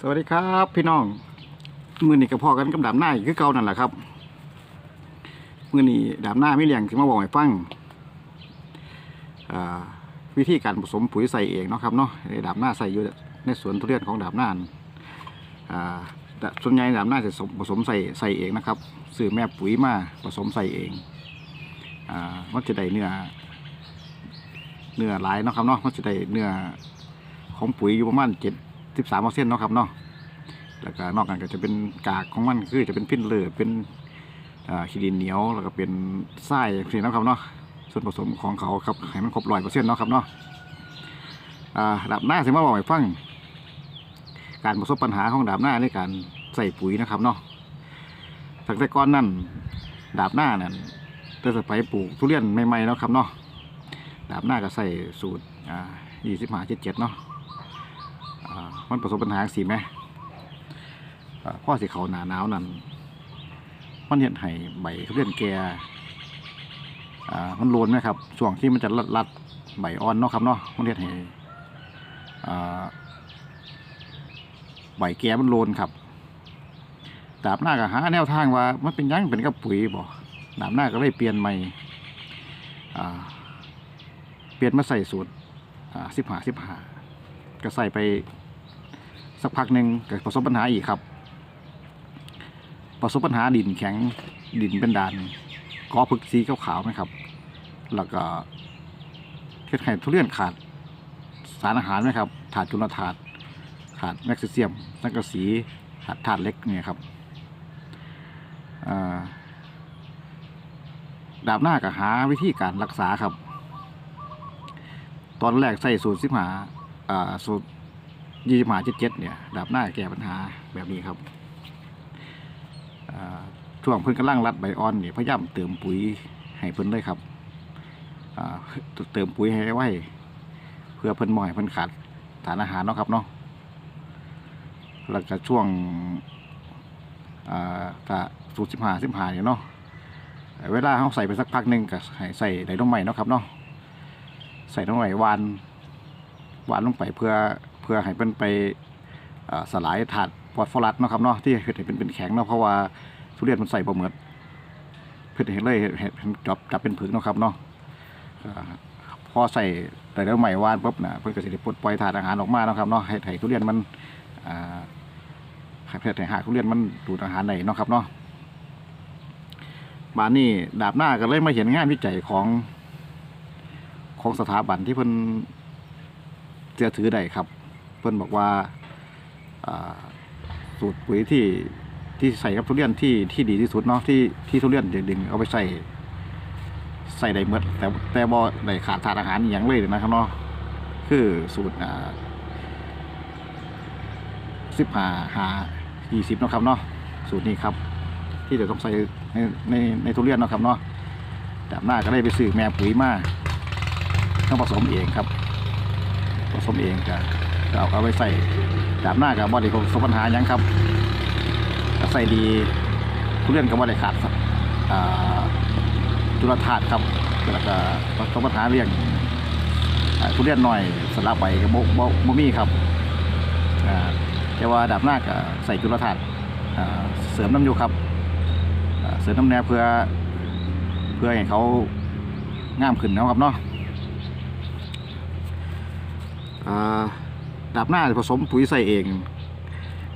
สวัสดีครับ พี่น้องมือนี้กับพ่อกันกับดาบหน้าอีกคือเก่านั่นแหละครับมือนี้ดาบหน้าไม่เลี้ยงที่มาบอกให้ฟังวิธีการผสมปุ๋ยใส่เองเนาะครับเนาะดาบหน้าใส่อยู่ในสวนทุเรียนของดาบหน้านั่นอ่าแต่ส่วนใหญ่ดาบหน้าจะผสมใส่ใส่เองนะครับซื้อแม่ปุ๋ยมาผสมใส่เองอมันจะได้เนื้อเนื้อหลายเนาะครับเนาะมันจะได้เนื้อของปุ๋ยอยู่ประมาณเจ็ด สิบสามเปอร์เซ็นต์เนาะครับเนาะแล้วก็นอกกันก็จะเป็นกากของมันคือจะเป็นพิ้นเลือเป็นขี้ดินเหนียวแล้วก็เป็นไส้สิ่งนาะครับเนาะส่วนผสมของเขาครับให้มันครบร้อยเปอร์เซ็นต์เนาะครับเนาะอ่าดาบหน้าสิมาบอกให้ฟังการประสบปัญหาของดาบหน้าในการใส่ปุ๋ยนะครับเนาะตั้งแต่ก่อนนั่นดาบหน้านั่นแต่สมัยปลูกทุเรียนใหม่ๆเนาะครับเนาะดาบหน้าก็ใส่สูตรอ่ายี่สิบห้าเจ็ดเจ็ดเนาะ มันประสบปัญหาสิไหมอ่าพ่อสิเขาหนาหนาวนั่นมันเห็นให้ใบเขาเรียนแก่อ่ามันโลนไหมครับช่วงที่มันจะรัดรัดใบอ่อนเนาะครับเนาะมันเห็นให้อ่าใบแก่มันโลนครับดาบหน้าก็หาแนวทางว่า มันเป็นยังเป็นกับปุ๋ยบ่ดาบหน้าก็เลยเปลี่ยนใหม่อ่าเปลี่ยนมาใส่สูตรอ่าสิบห้าสิบห้าก็ใส่ไป สักพักหนึ่งก็ประสบปัญหาอีกครับ ประสบปัญหาดินแข็งดินเป็นดานกอพึกสีขาวๆไหมครับ แล้วก็เฮ็ดให้ทุเรียนขาดสารอาหารไหมครับถาดจุลธาตุขาดแมกนีเซียมสังกะสีขาดธาตุเล็กเนี่ยครับดาบหน้าก็หาวิธีการรักษาครับ ตอนแรกใส่สูตรสิบหาสูตร ยี่สิบห้าเจ็ดเจ็ดเนี่ยดับหน้าแก้ปัญหาแบบนี้ครับช่วงเพิ่นกำลังรัดใบอ่อนเนี่ยพยายามเติมปุ๋ยให้เพิ่นเลยครับเติมปุ๋ยให้ไว้เพื่อเพิ่นหมอยเพิ่นขาดสารอาหารเนาะครับเนาะแล้วก็ช่วงอ่าก็สูตรสิบห้าสิบห้าเนี่ยเนาะเวลาเขาใส่ไปสักพักหนึ่งก็ให้ใส่ไดโนใหม่เนาะครับเนาะใส่ไดโนใหม่วานหวานลงไปเพื่อ เพื่อให้เป็นไปสลายถาดฟอสฟอรัสเนาะครับเนาะที่เห็ดให้เป็นเป็นแข็งเนาะเพราะว่าทุเรียนมันใส่บ่เหมือดเพื่อเห็นเลยเห็ดเห็ดเห็นจับจับเป็นผึกเนาะครับเนาะพอใส่แต่แล้วใหม่วานปุ๊บนะเพื่อก็จะได้ปลดปล่อยถาดอาหารออกมาเนาะครับเนาะให้ให้ทุเรียนมันให้เพื่อให้หาทุเรียนมันดูดอาหารได้เนาะครับเนาะบานนี้ดาบหน้าก็เลยมาเห็นงานวิจัยของของสถาบันที่เพิ่นเชื่อถือได้ครับ เพื่อนบอกว่าสูตรปุ๋ยที่ที่ใส่กับทุเรียนที่ที่ดีที่สุดเนาะที่ที่ทุเรียนดึงๆเอาไปใส่ใส่ได้หมดแต่แต่บ่ได้ขาดธาตุอาหารอย่างเลยนะครับเนาะคือสูตรอ่าสิบห้าหายี่สิบนาะครับเนาะสูตรนี้ครับ ที่จะต้องใส่ในในในทุเรียนเนาะครับเนาะจากหน้าก็ได้ไปซื้อแม่ปุ๋ยมาต้องผสมเองครับ ผสมเองจ้ะ เอาเอาไปใส่ดาบหน้ากับบอดี้ของสปัญหายังครับใส่ดีทุเรียนกับบอดี้ขาดจุลธาตุครับแล้วก็สปัญหาเรื่องอ่าทุเรียนหน่อยสลับใบกับโบโบมี่ครับแต่ว่าดาบหน้าก็ใส่จุลธาตุเสริมน้ำอยู่ครับเสริมน้ำแนเพื่อเพื่อให้เขาง่ามขึ้นนะครับเนาะอ่า ดาบหน้าผสมปุ๋ยใส่เอง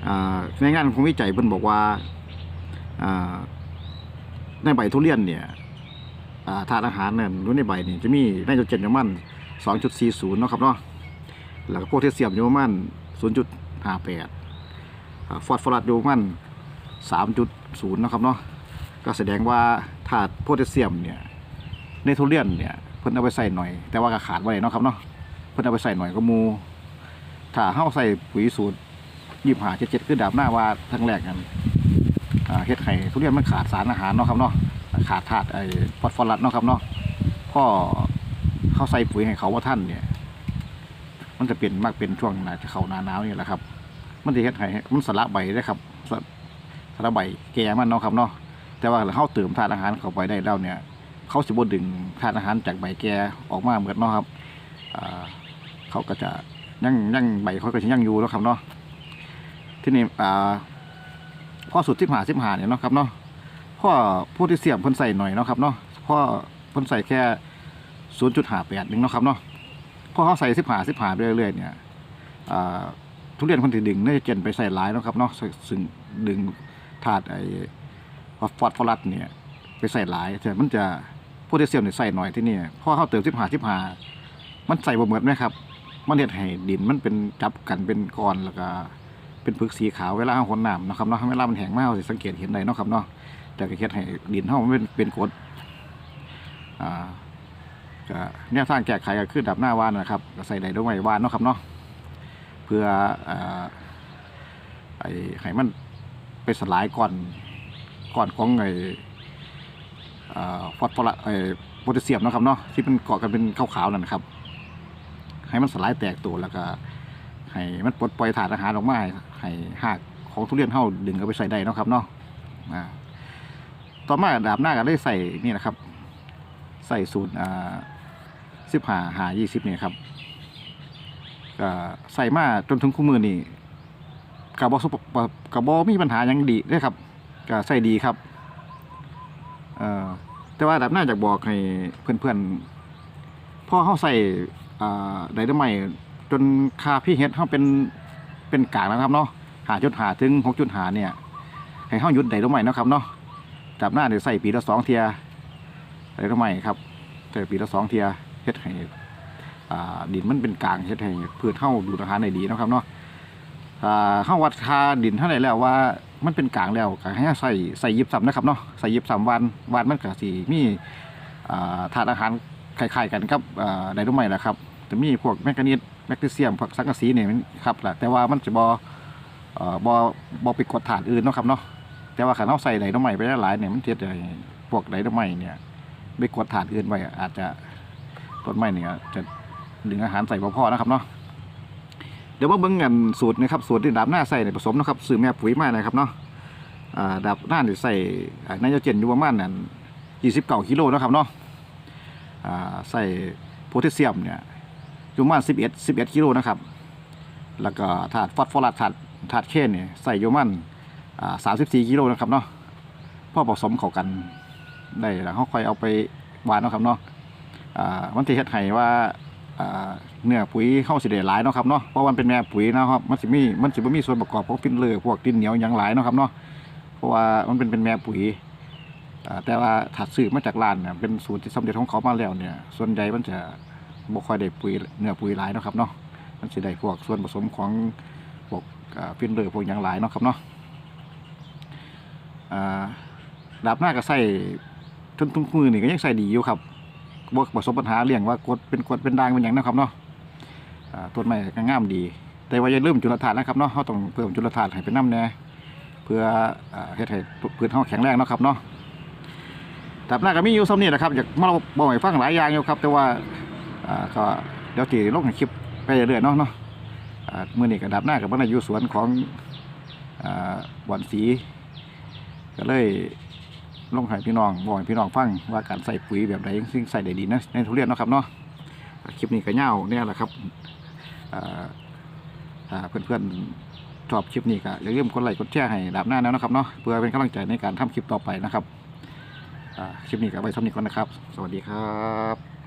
อในงานของวิจัยเพิ่นบอกว่าในใบทุเรียนเนี่ยธาตุอาหารเนี่ยรู้ในใบนี่จะมีไนโตรเจนอยู่ประมาณ2.40เนาะครับเนาะแล้วก็โพแทสเซียมอยู่ประมาณ0.58อ่าฟอสฟอรัสอยู่ประมาณ3.0เนาะครับเนาะก็แสดงว่าธาตุโพแทสเซียมเนี่ยในทุเรียนเนี่ยเพิ่นเอาไปใส่หน่อย แต่ว่าก็ขาดไว้เนาะครับเนาะเพิ่นเอาไปใส่หน่อยก็มู ถ้าเฮาใส่ปุ๋ยสูตรยี่ห้าเจ็ดเจ็ดคือดาบหน้าว่าทั้งแรกกันเฮ็ดไข่ทุเรียนมันขาดสารอาหารเนาะครับเนาะขาดธาตุไอ้ฟอสฟอรัสเนาะครับเนาะพ่อเข้าใส่ปุ๋ยให้เขาว่าท่านเนี่ย มันจะเปลี่ยนมากเป็นช่วงนาจะเขานาหนาวนี่แหละครับ มันจะเฮ็ดให้มันสละใบได้ครับสละสละใบแก่มันเนาะครับเนาะแต่ว่าเขาเติมธาตุอาหารเข้าไปได้แล้วเนี่ย เขาสิบ่ดึงธาตุอาหารจากใบแก่ออกมาเหมือนเนาะครับเขาก็จะ ยังยังใบเขาก็ยังอยู่แล้วครับเนาะที่นี่อ่าพ่อสุดที่หาสิบหาเนี่ยเนาะครับเนาะพ่อผู้ที่เสียมเพิ่นใส่หน่อยเนาะครับเนาะพ่อเพิ่นใส่แค่ศูนย์จุดหาแปดหนึ่งเนาะครับเนาะพ่อเขาใส่สิบหาสิบหาไปเรื่อยๆเนี่ยอ่าทุเรียนคนที่ดึงได้เจนไปใส่หลายเนาะครับเนาะซึ่งดึงถาดไอ้ฟอสฟอรัสเนี่ยไปใส่หลายแต่มันจะโพแทสเซียมเนี่ยใส่หน่อยที่นี่พราะเขาเติมสิบหาสิบหามันใส่บ่เหมือนไหมครับ มันเฮ็ดให้ดินมันเป็นจับกันเป็นก้อนแล้วก็เป็นพึกสีขาวเวลาเราคนน้ำนะครับเนาะเวลามันแห้งมากเราสิสังเกตเห็นได้นะครับเนาะแต่ก็เฮ็ดให้ดินเฮามันเป็นเป็นกรดอ่าก็แนวทางแก้ไขก็คือดับหน้าว่านนะครับใส่ได้ด้วยว่านนะครับเนาะเพื่ออไอ้ให้มันไปสลายก่อนก่อนของไอ้อ่าฟอสฟอรัสเอ่อโพแทสเซียมนะครับเนาะที่มันเกาะกันเป็นขาวๆนั่นนะครับ ให้มันสลายแตกตัวแล้วก็ให้มันปลดปล่อยถาดอาหารออกมาให้ให้หากของทุเรียนเฮาดึงเอาไปใส่ได้เนาะครับเนาะอ่าต่อมาดาบหน้าก็ได้ใส่นี่นะครับ ใส่สูตรอ่าสิบหาหายี่สิบนี่ครับก็ใส่มาจนถึงคู่มือนี่กับบอกับบอมีปัญหายังดีเด้ครับก็ใส่ดีครับแต่ว่าดับหน้าจากบอกให้เพื่อนๆพ่อเขาใส่ ไดนาไมต์จนคาพี่เฮ็ดเขาเป็นเป็นกลางแล้วครับเนาะหาจุดหาถึงหกจุดหาเนี่ยให้เขาหยุดไดนาไมต์เนาะครับเนาะดับหน้าเดี๋ยวใส่ปีละสองเทียไดนาไมต์ครับใส่ปีละสองเทียเฮ็ดให้ดินมันเป็นกลางเฮ็ดให้พืชเข้าดูดอาหารได้ดีนะครับเนาะเข้าวัดคาดินเท่าไหร่แล้วว่ามันเป็นกลางแล้วก็ให้ใส่ใส่ยิบซ้ำนะครับเนาะใส่ยิบซ้ำวันวันมันก็สีมีอ่าถาดอาหารคล้ายๆกันครับไดโนไมต์แหละครับ จะมีพวกแมกนีสแมกนีเซียมพวกสังกะสีเนี่ยครับแหละแต่ว่ามันจะบเอ่อบอบอไปกดถาดอื่นเนาะครับเนาะแต่ว่าขันเอาใส่ไดโนไมต์ไปหลายเนี่ยมันเจะได้พวกไดโนไมต์เนี่ยไปกดถาดอื่นไว้อาจจะต้นไม้เนี่ยจะดึงอาหารใส่บ่พอนะครับเนาะเดี๋ยวมาเบิ่งกันสูตรนะครับสูตรที่ดาบหน้าใส่ในผสมนะครับซื้อแม่ปุ๋ยมานะครับเนาะดาบหน้านี่ใส่อ่าไนโตรเจนอยู่ประมาณนั้น29กิโลนะครับเนาะใส่โพแทสเซียมเนี่ย อยู่ประมาณ11 11กิโลนะครับ แล้วก็ถาดฟอสฟอรัสถาดถาดเคนเนี่ยใส่อยู่ประมาณอ่า34กิโลนะครับเนาะพอผสมเข้ากันได้แล้วเขาค่อยเอาไปหวานเนาะครับเนาะอ่ามันสิเฮ็ดให้ว่าอ่าเนื้อปุ๋ยเข้าสิได้หลายเนาะครับเนาะเพราะมันเป็นแม่ปุ๋ยนะครับมันสิมีมันสิบ่มีส่วนประกอบพวกฟินเลอร์พวกดินเหนียวหยังหลายเนาะครับเนาะเพราะว่ามันเป็นเป็นแม่ปุ๋ยแต่ว่าถ้าซื้อมาจากร้านเนี่ยเป็นสูตรที่สำเร็จของเขามาแล้วเนี่ย ส่วนใหญ่มันจะ บ่ค่อยได้ปุ๋ยเนื้อปุ๋ยหลายเนาะครับเนาะมันสิได้พวกส่วนผสมของพวกฟินเลอร์พวกหยังหลายเนาะครับเนาะดาบหน้าก็ใส่ทุนทุนมือนี่ก็ยังใส่ดีอยู่ครับบ่ประสบปัญหาเรื่องว่ากดเป็นกดเป็นด่างเป็นอย่างนะครับเนาะอ่าต้นไม้ก็งามดี แต่ว่าอย่าลืมจุลธาตุนะครับเนาะเราต้องเพิ่มจุลธาตุให้เป็นน้ำแน่เพื่อเฮ็ดให้พืชเฮาแข็งแรงเนาะครับเนาะแต่หน้าก็มีอยู่ซ้ำนี่แหละครับอยากมาบอกให้ฟังหลายอย่างอยู่ครับ แต่ว่า อ่าก็เดี๋ยวสิลงให้คลิปไปเรื่อยๆเนาะเนาะอ่ามื้อนี้ก็ดับหน้ากับมันอยู่สวนของอ่าวันสี ก็เลยลงให้พี่น้องบอกให้พี่น้องฟังว่าการใส่ปุ๋ยแบบใดซึ่งใส่ได้ดีนะในทุเรียนเนาะครับเนาะคลิปนี้ก็เงาเนี่ยแหละครับอ่าถ้าเพื่อนๆชอบคลิปนี้ก็อย่าลืมกดไลค์กดแชร์ให้ดาบหน้าแล้วนะครับเนาะเพื่อเป็นกำลังใจในการทำคลิปต่อไปนะครับคลิปนี้ก็ไปเท่านี้ก่อนนะครับ สวัสดีครับ